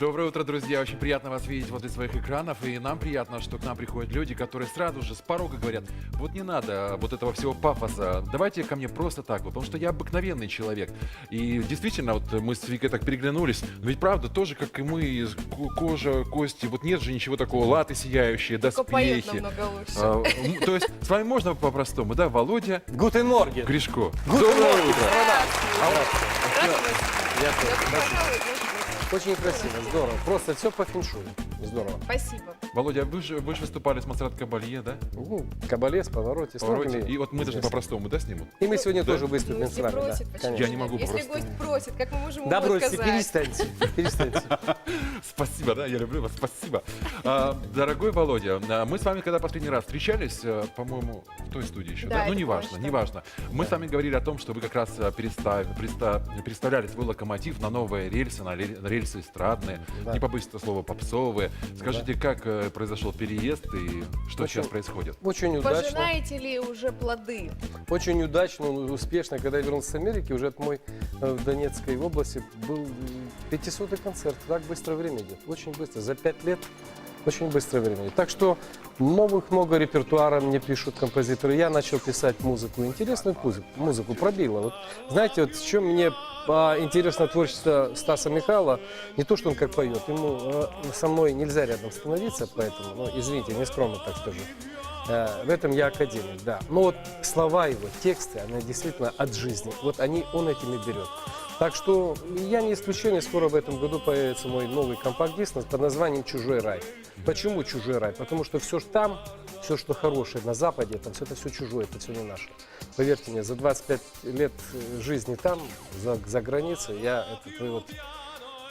Доброе утро, друзья. Очень приятно вас видеть возле своих экранов. И нам приятно, что к нам приходят люди, которые сразу же с порога говорят, вот не надо вот этого всего пафоса. Давайте ко мне просто так, вот, потому что я обыкновенный человек. И действительно, вот мы с Викой так переглянулись. Но ведь правда, тоже, как и мы, кожа, кости, вот нет же ничего такого, латы сияющие, доспехи. А, то есть с вами можно по-простому, да, Володя Гутен Морген. Гришко. Гутен Доброе утро. Здравствуйте. Может быть. Очень красиво, здорово. Просто все по феншую. Здорово. Спасибо. Володя, вы же, вы же выступали с Монсеррат Кабалье, да? Ну, кабале, с повороте, с Повороте. И вот мы должны известно. по-простому, да, снимут? И мы сегодня Да? тоже выступим с Если вами. да, просит, почему конечно. Я не могу нет? Если просто. гость просит, как мы можем Да ему бросьте, отказать? перестаньте, перестаньте. Спасибо, да, я люблю вас, спасибо. А, дорогой Володя, а, мы с вами когда последний раз встречались, э, по-моему, в той студии еще, Да, да? Ну, это неважно, точно. неважно. Мы с вами говорили о том, что вы как раз э, перестав- переставляли свой локомотив на новые рельсы, на рель- на рельсы эстрадные, Да. не побоюсь этого слова, попсовые. Скажите, как э, произошел переезд и что Очень- сейчас происходит? Очень удачно. Пожинаете ли уже плоды? Очень удачно, ну, успешно. Когда я вернулся с Америки, уже от мой э, в Донецкой области был 500 концерт. Так быстро время идет. Очень быстро. За пять лет очень быстро время. Так что новых много репертуара мне пишут композиторы. Я начал писать музыку, интересную музыку, музыку пробила. Вот, знаете, вот в чем мне а, интересно творчество Стаса Михайлова, не то, что он как поет, ему э, со мной нельзя рядом становиться, поэтому, ну, извините, не скромно так скажу. Э, В этом я академик, да. Но вот слова его, тексты, они действительно от жизни. Вот они, он этими берет. Так что я не исключение, скоро в этом году появится мой новый компакт-диск под названием «Чужой рай». Почему «Чужой рай»? Потому что все, что там, все, что хорошее на Западе, там все это все чужое, это все не наше. Поверьте мне, за 25 лет э, жизни там, за, за границей, я это вот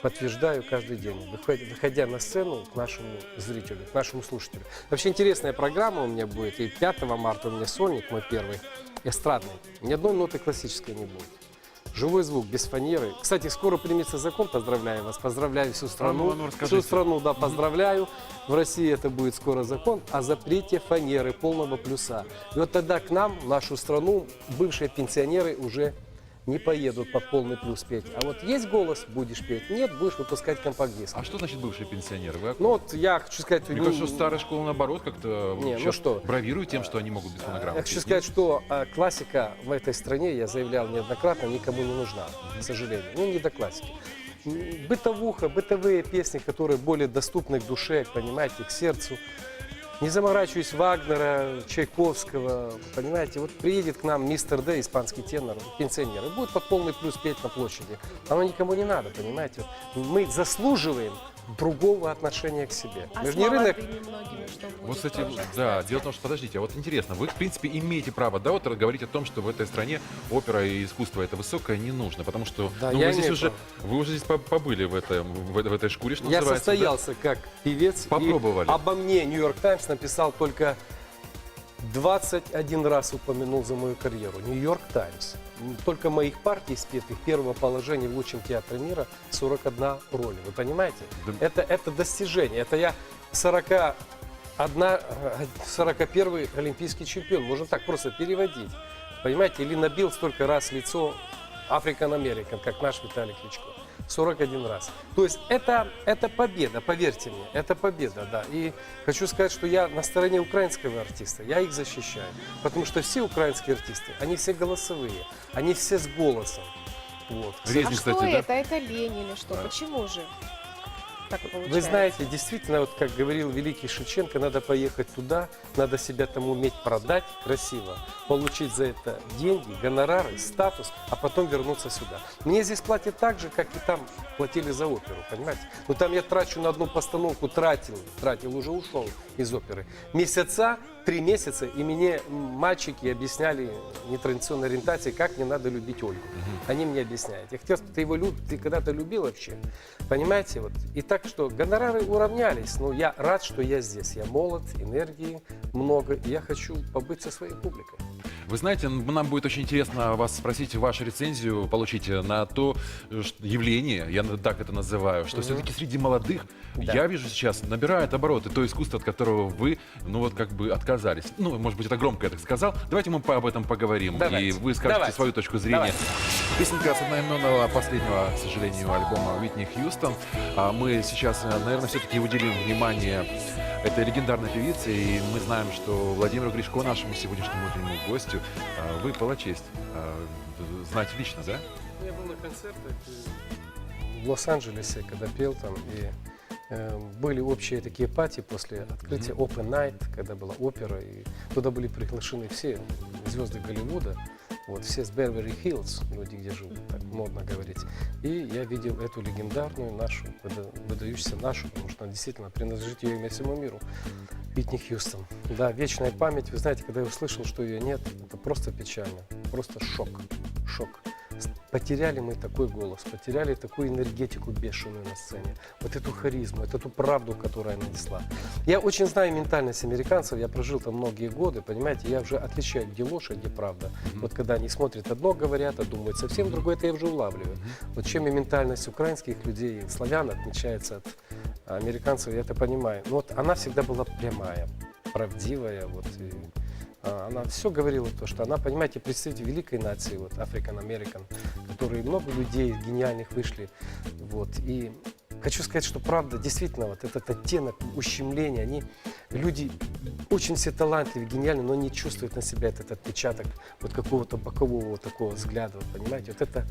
подтверждаю каждый день, выходя, выходя на сцену к нашему зрителю, к нашему слушателю. Вообще интересная программа у меня будет. И 5 марта у меня сольник мой первый, эстрадный. Ни одной ноты классической не будет. Живой звук, без фанеры. Кстати, скоро примется закон, поздравляю вас, поздравляю всю страну. Ну, всю страну, да, поздравляю. В России это будет скоро закон о запрете фанеры полного плюса. И вот тогда к нам, в нашу страну, бывшие пенсионеры уже не поедут под полный плюс петь. А вот есть голос, будешь петь. Нет, будешь выпускать компакт-диск. А что значит бывшие пенсионеры? Вы Ну вот я хочу сказать... Мне ну, кажется, что старая школа, наоборот, как-то Не, ну что? бравирует тем, что они могут без фонограммы. Я хочу петь. сказать, что э, классика в этой стране, я заявлял неоднократно, никому не нужна, к сожалению. Ну, не до классики. Бытовуха, бытовые песни, которые более доступны к душе, понимаете, к сердцу. Не заморачиваюсь Вагнера, Чайковского, понимаете, вот приедет к нам мистер Д, испанский тенор, пенсионер, и будет под полный плюс петь на площади. Оно никому не надо, понимаете. Мы заслуживаем другого отношения к себе. А не рынок Вот, кстати, тоже, да, дело в том, что, подождите, а вот интересно, вы, в принципе, имеете право, да, вот говорить о том, что в этой стране опера и искусство это высокое не нужно, потому что Да, ну, я вы здесь уже, вы уже здесь по- побыли в, этом, в, в этой шкуре, что Я называется, да? состоялся как певец. и Попробовали. обо мне Нью-Йорк Таймс написал только 21 раз упомянул за мою карьеру. Нью-Йорк Таймс. Только моих партий спетых первого положения в лучшем театре мира 41 роль. Вы понимаете? Да. Это, это достижение. Это я 41, э, 41 олимпийский чемпион. Можно так просто переводить. Понимаете? Или набил столько раз лицо African American, как наш Виталий Кличко. 41 раз. То есть это, это победа, поверьте мне, это победа, да. И хочу сказать, что я на стороне украинского артиста, я их защищаю. Потому что все украинские артисты, они все голосовые, они все с голосом. Вот. Резни, А кстати, что да? это? Это лень или что? Почему же так получается? Вы знаете, действительно, вот как говорил великий Шевченко, надо поехать туда, надо себя там уметь продать красиво, получить за это деньги, гонорары, статус, а потом вернуться сюда. Мне здесь платят так же, как и там платили за оперу, понимаете? Но там я трачу на одну постановку, тратил, тратил, уже ушел из оперы. Месяца, три месяца, и мне мальчики объясняли нетрадиционной ориентации, как мне надо любить Ольгу. Они мне объясняют. Я хотел, сказать, ты его люб... ты когда-то любил вообще? Понимаете? Вот. И так что гонорары уравнялись. Но я рад, что я здесь. Я молод, энергии много, и я хочу побыть со своей публикой. Вы знаете, нам будет очень интересно вас спросить вашу рецензию, получить э, на то э, ш- явление, я так это называю, что все-таки среди молодых, Да. я вижу сейчас, набирает обороты то искусство, от которого вы, ну вот как бы отказались. Ну, может быть, это громко я так сказал. Давайте мы по- об этом поговорим, и Давайте. вы скажете Давайте. свою точку зрения. Давайте. Песенка с одноименного последнего, к сожалению, альбома Уитни Хьюстон. А мы сейчас, э, наверное, все-таки уделим внимание этой легендарной певице. И мы знаем, что Владимиру Гришко, нашему сегодняшнему утреннему гостю, э, выпала честь э, знать лично, да? Я был на концертах в Лос-Анджелесе, когда пел там, и были общие такие пати после открытия Open Night, когда была опера, и туда были приглашены все звезды Голливуда, вот, все с Беверли Хиллз, люди, где живут, так модно говорить. И я видел эту легендарную нашу, выда- выдающуюся нашу, потому что она действительно принадлежит ее имя всему миру, Питни Хьюстон. Да, вечная память, вы знаете, когда я услышал, что ее нет, это просто печально, просто шок, шок. Потеряли мы такой голос, потеряли такую энергетику бешеную на сцене, вот эту харизму, вот эту правду, которую она несла. Я очень знаю ментальность американцев, я прожил там многие годы, понимаете, я уже отличаю, где ложь, а где правда. Вот когда они смотрят одно, говорят, а думают совсем другое, это я уже улавливаю. Вот чем и ментальность украинских людей, славян отличается от американцев, я это понимаю. Но вот она всегда была прямая, правдивая, вот, и, а, она все говорила то, что она, понимаете, представитель великой нации, вот, African American, которые много людей гениальных вышли, вот, и хочу сказать, что правда, действительно, вот этот оттенок ущемления, они, люди очень все талантливые, гениальны, но не чувствуют на себя этот отпечаток вот какого-то бокового вот такого взгляда, вот, понимаете, вот это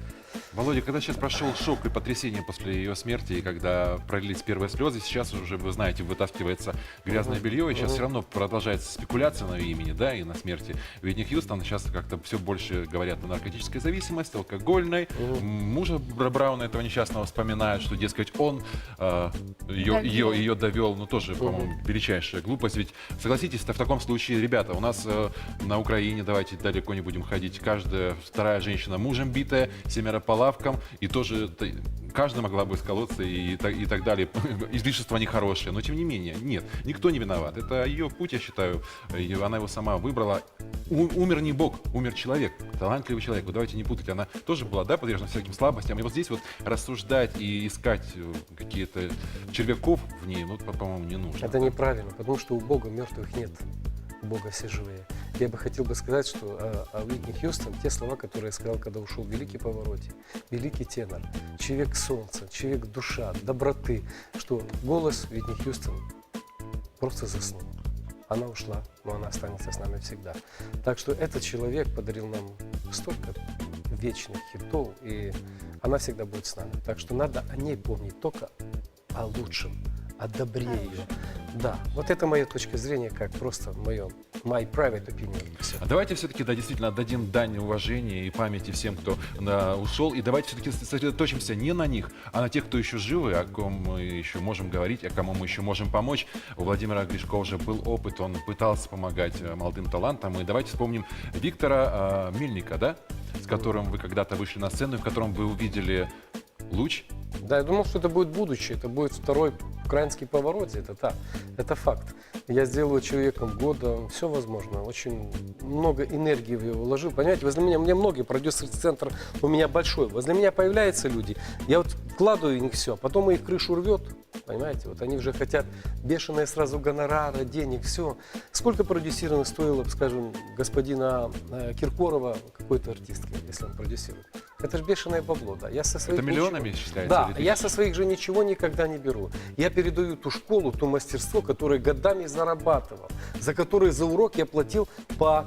Володя, когда сейчас прошел шок и потрясение после ее смерти, и когда пролились первые слезы, сейчас уже, вы знаете, вытаскивается грязное белье, и сейчас все равно продолжается спекуляция на ее имени, да, и на смерти Уитни Хьюстон. Сейчас как-то все больше говорят о наркотической зависимости, алкогольной. Мужа Бра- Брауна, этого несчастного, вспоминают, что, дескать, он э, ее, Довел. ее, ее довел, ну тоже, по-моему, величайшая глупость. Ведь, согласитесь, в таком случае, ребята, у нас э, на Украине, давайте далеко не будем ходить, каждая вторая женщина мужем битая, семеро по лавкам, и тоже каждая могла бы сколоться и, и так далее. Излишества нехорошие, но тем не менее, нет, никто не виноват. Это ее путь, я считаю, и она его сама выбрала. У- умер не Бог, умер человек, талантливый человек. Вот давайте не путать, она тоже была, да, подвержена всяким слабостям. И вот здесь вот рассуждать и искать э, какие-то червяков в ней, ну, по- по-моему, не нужно. Это неправильно, потому что у Бога мертвых нет. У Бога все живые. Я бы хотел бы сказать, что э, о Уитни Хьюстон, те слова, которые я сказал, когда ушел великий повороте, великий тенор, человек солнца, человек душа, доброты, что голос Уитни Хьюстон просто заснул. Она ушла, но она останется с нами всегда. Так что этот человек подарил нам столько вечных хитов, и она всегда будет с нами. Так что надо о ней помнить только о лучшем, о добре ее. Да, вот это моя точка зрения, как просто мое, my private opinion. А давайте все-таки, да, действительно отдадим дань уважения и памяти всем, кто да, ушел. И давайте все-таки сосредоточимся не на них, а на тех, кто еще живы, о ком мы еще можем говорить, о кому мы еще можем помочь. У Владимира Гришко уже был опыт, он пытался помогать э, молодым талантам. И давайте вспомним Виктора э, Мельника, да, с которым вы когда-то вышли на сцену, в котором вы увидели луч. Да, я думал, что это будет будущее, это будет второй украинский поворот, это так, это факт. Я сделаю человеком года, все возможно, очень много энергии в его вложил. Понимаете, возле меня, у меня многие, продюсерский центр у меня большой, возле меня появляются люди, я вот вкладываю в них все, потом их крышу рвет, понимаете, вот они уже хотят бешеные сразу гонорары, денег, все. Сколько продюсировано стоило, скажем, господина э, Киркорова какой-то артистке, если он продюсирует? Это же бешеное бабло, да. Я со своих Это ничего- миллионами считается? да, я со своих же ничего никогда не беру. Я передаю ту школу, то мастерство, которое годами зарабатывал, за которое за урок я платил по,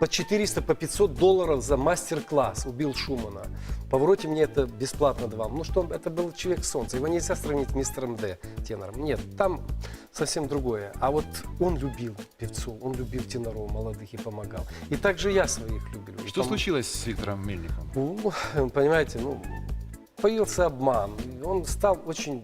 по 400, по 500 долларов за мастер-класс у Билл Шумана. Повороте мне это бесплатно давал. Ну что, это был человек солнца. Его нельзя сравнить с мистером Д, тенором. Нет, там совсем другое. А вот он любил певцов, он любил теноров молодых и помогал. И также я своих люблю. Что пом- случилось с Виктором Мельником? ну, понимаете, ну, появился обман. Он стал очень,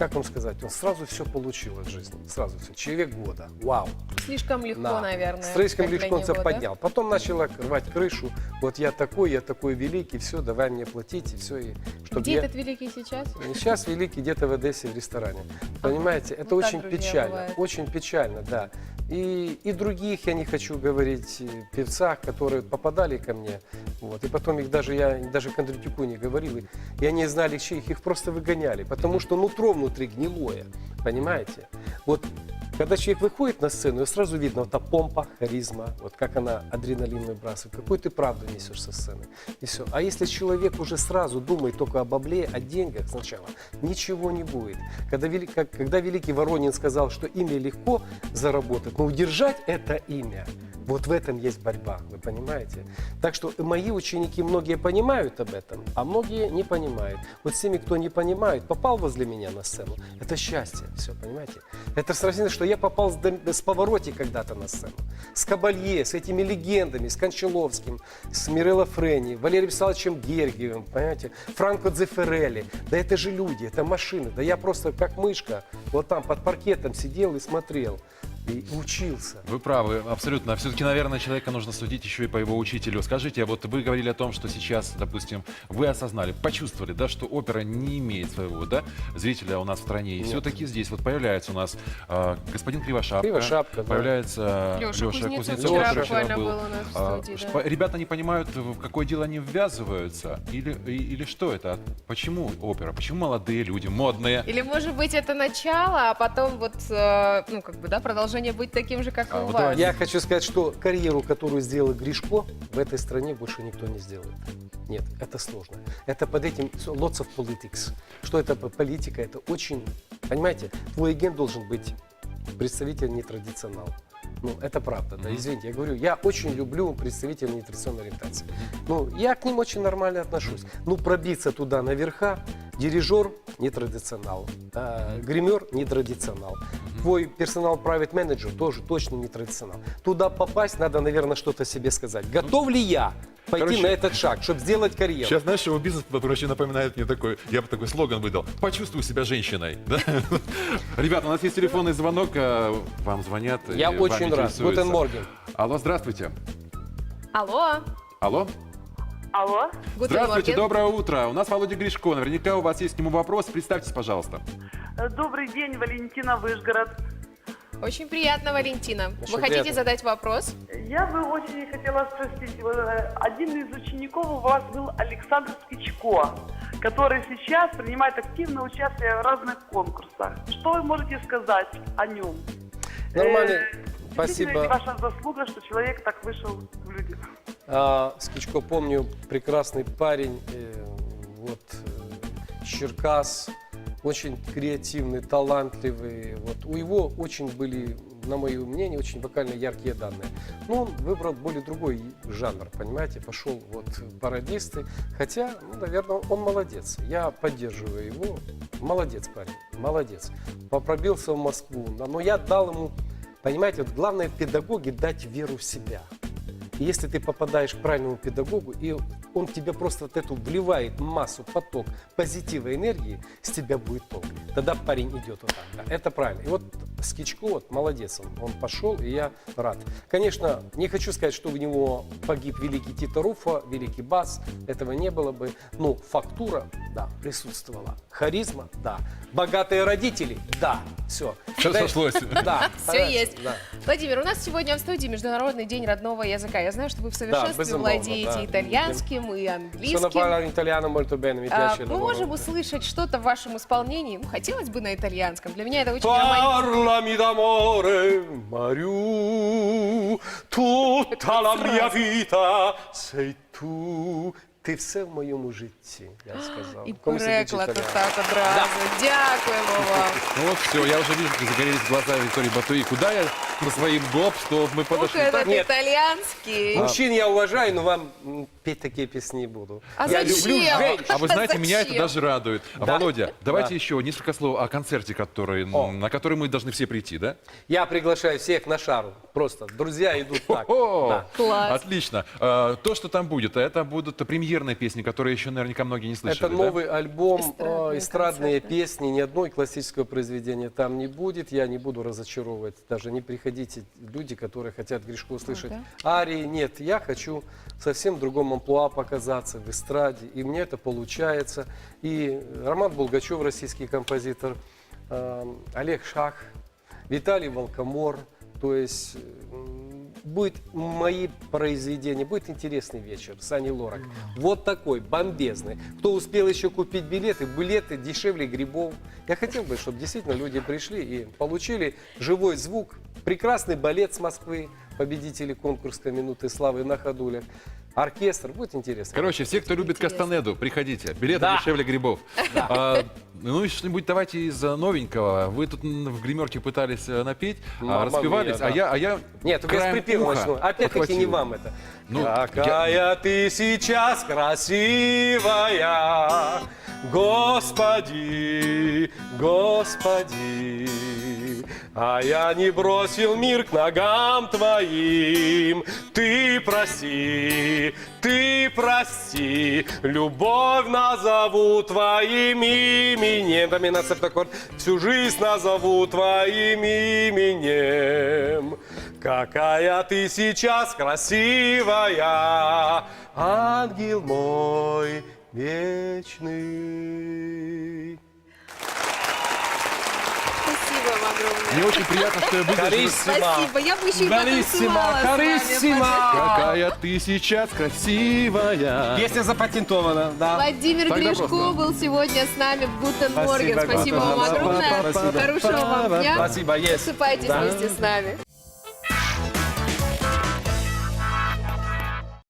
как вам сказать, он сразу все получил от жизни. Сразу все. Человек года. Вау. Слишком легко, Да. наверное. Слишком легко он себя да? поднял. Потом начал рвать крышу. Вот я такой, я такой великий, все, давай мне платить, и все. И чтоб Где я... этот великий сейчас? Сейчас великий где-то в Одессе в ресторане. Понимаете, это Вот так, очень друзья, печально. бывает. Очень печально, да. И, и других я не хочу говорить э, певцах, которые попадали ко мне. Вот. И потом их даже я даже Кондратюку не говорил. И, они знали, чьи их, их просто выгоняли. Потому что нутро внутри гнилое. Понимаете? Вот Когда человек выходит на сцену, сразу видно вот та помпа, харизма, вот как она адреналин выбрасывает, какую ты правду несешь со сцены. И все. А если человек уже сразу думает только об обле, о деньгах сначала, ничего не будет. Когда, вели- как- когда великий Воронин сказал, что имя легко заработать, но удержать это имя, вот в этом есть борьба, вы понимаете? Так что мои ученики, многие понимают об этом, а многие не понимают. Вот с теми, кто не понимает, попал возле меня на сцену, это счастье, все, понимаете? Это сравнительно, что я попал с, с Повороти когда-то на сцену, с Кабалье, с этими легендами, с Кончаловским, с Мирелло Френи, Валерием Вячеславовичем Гергиевым, понимаете, Франко Дзефирелли. Да это же люди, это машины. Да я просто как мышка вот там под паркетом сидел и смотрел. И учился. Вы правы, абсолютно. Все-таки, наверное, человека нужно судить еще и по его учителю. Скажите, а вот вы говорили о том, что сейчас, допустим, вы осознали, почувствовали, да, что опера не имеет своего, да, зрителя у нас в стране. И все-таки здесь вот появляется у нас а, господин Кривошапка. Кривошапка, да. Появляется Лёша Леша Кузнецов Кузнецов, вчера был. был у нас в А, студии, ш- да. Ребята не понимают, в какое дело они ввязываются. Или, и- или что это? Почему опера? Почему молодые люди, модные? Или, может быть, это начало, а потом вот, э, ну, как бы, да, продолжение быть таким же, как А, и у вот вас. давайте. Я хочу сказать, что карьеру, которую сделал Гришко, в этой стране больше никто не сделает. Нет, это сложно. Это под этим lots of politics. Что это по- политика? Это очень, понимаете, твой агент должен быть представитель нетрадиционал. Ну, это правда, да, извините, я говорю, я очень люблю представителей нетрадиционной ориентации. Ну, я к ним очень нормально отношусь. Ну, пробиться туда наверха, дирижер нетрадиционал, э, гример нетрадиционал, твой персонал private менеджер тоже точно нетрадиционал. Туда попасть надо, наверное, что-то себе сказать. Готов ли я пойти Короче, на этот шаг, чтобы сделать карьеру? Сейчас, знаешь, его бизнес, короче, напоминает мне такой, я бы такой слоган выдал. Почувствуй себя женщиной. да? Ребята, у нас есть телефонный звонок, э, вам звонят. Я очень рад. Гутен Морген. Алло, здравствуйте. Алло, Алло? Алло, Здравствуйте, доброе утро. У нас Володя Гришко. Наверняка у вас есть к нему вопрос. Представьтесь, пожалуйста. Э, добрый день, Валентина Вышгород. Очень приятно, Валентина. Очень Вы хотите приятно. задать вопрос? Я бы очень хотела спросить, э, один из учеников у вас был Александр Скичко, который сейчас принимает активное участие в разных конкурсах. Что вы можете сказать о нем? Нормально. Э, Спасибо. ли ваша заслуга, что человек так вышел в люди? А, Скичко, помню, прекрасный парень, э, вот, э, Черкас, очень креативный, талантливый. Вот. У него очень были, на мое мнение, очень вокально яркие данные. Но он выбрал более другой жанр, понимаете, пошел вот пародисты. Хотя, ну, наверное, он молодец. Я поддерживаю его. Молодец парень, молодец. Пробился в Москву. Но я дал ему, понимаете, вот главное в педагоге дать веру в себя. И если ты попадаешь к правильному педагогу, и он тебе просто вот эту вливает массу, поток позитива, энергии, с тебя будет толк. Тогда парень идет вот так. да. Это правильно. И вот Скичко, вот, молодец он, он пошел, и я рад. Конечно, не хочу сказать, что у него погиб великий Тито Руфа, великий бас, этого не было бы. Но фактура, да, присутствовала. Харизма, да. Богатые родители, да. Все. Все сошлось. Да. Все есть. Да. Владимир, у нас сегодня в студии Международный день родного языка. Я знаю, что вы в совершенстве безумовно, владеете да. итальянским и английским. А, мы можем услышать что-то в вашем исполнении. Ну, хотелось бы на итальянском. Для меня это очень романтично Parlami d'amore, Марю, tutta la mia vita sei tu. Ти все в моєму житті, я сказав. І Come si dice переклад italiano? отак одразу. Дякуємо вам. Ну вот все, я уже вижу, как загорелись глаза Виктории Батуи. Куда я на своим гоп, что мы Ух, подошли? этот Так, нет. итальянский. Мужчин я уважаю, но вам м, петь такие песни не буду. А я зачем? люблю женщин. А вы знаете, меня это Зачем? даже радует. А, Да. Володя, давайте Да. еще несколько слов о концерте, который, О. на который мы должны все прийти, да? Я приглашаю всех на шару. Просто друзья идут так. О, Да. Класс. Отлично. А, То, что там будет, это будут премьерные песни, которые еще наверняка многие не слышали. Это да? новый альбом, Эстрадные э, эстрадные концерты. песни, ни одной классического произведения там не будет. Я не буду разочаровывать, даже не приходите люди, которые хотят Гришко услышать да? арии. Нет, я хочу в совсем другом амплуа показаться в эстраде, и мне это получается. И Роман Булгачев, российский композитор, э, Олег Шах, Виталий Волкомор, то есть будет мои произведения, будет интересный вечер с Аней Лорак. Вот такой, бомбезный. Кто успел еще купить билеты, билеты дешевле грибов. Я хотел бы, чтобы действительно люди пришли и получили живой звук, прекрасный балет с Москвы, победители конкурса «Минуты славы» на ходулях, оркестр. Будет интересно. Короче, все, кто любит Интересно. Кастанеду, приходите. Билеты Да. дешевле грибов. А, ну и что-нибудь давайте из э, новенького. Вы тут м, в гримерке пытались э, напеть, а, Мамма распевались, мия, а да. я, а я Нет, только я с краем припева уха начну. Опять-таки не подхватил. вам это. Ну, Какая ты сейчас красивая, Господи, Господи. А я не бросил мир к ногам твоим. Ты прости, ты прости, любовь назову твоим именем. Доминант септаккорд. Всю жизнь назову твоим именем. Какая ты сейчас красивая, ангел мой вечный. Мне очень приятно, что я выдержал. Спасибо, я бы еще и потанцевала с вами. Какая ты сейчас красивая. Песня запатентована, да. Владимир Тогда Гришко просто. был сегодня с нами в Гутен Морген. Спасибо, Спасибо вам Гутен. огромное. Спасибо. Хорошего вам дня. Спасибо, есть. Просыпайтесь Да. вместе с нами.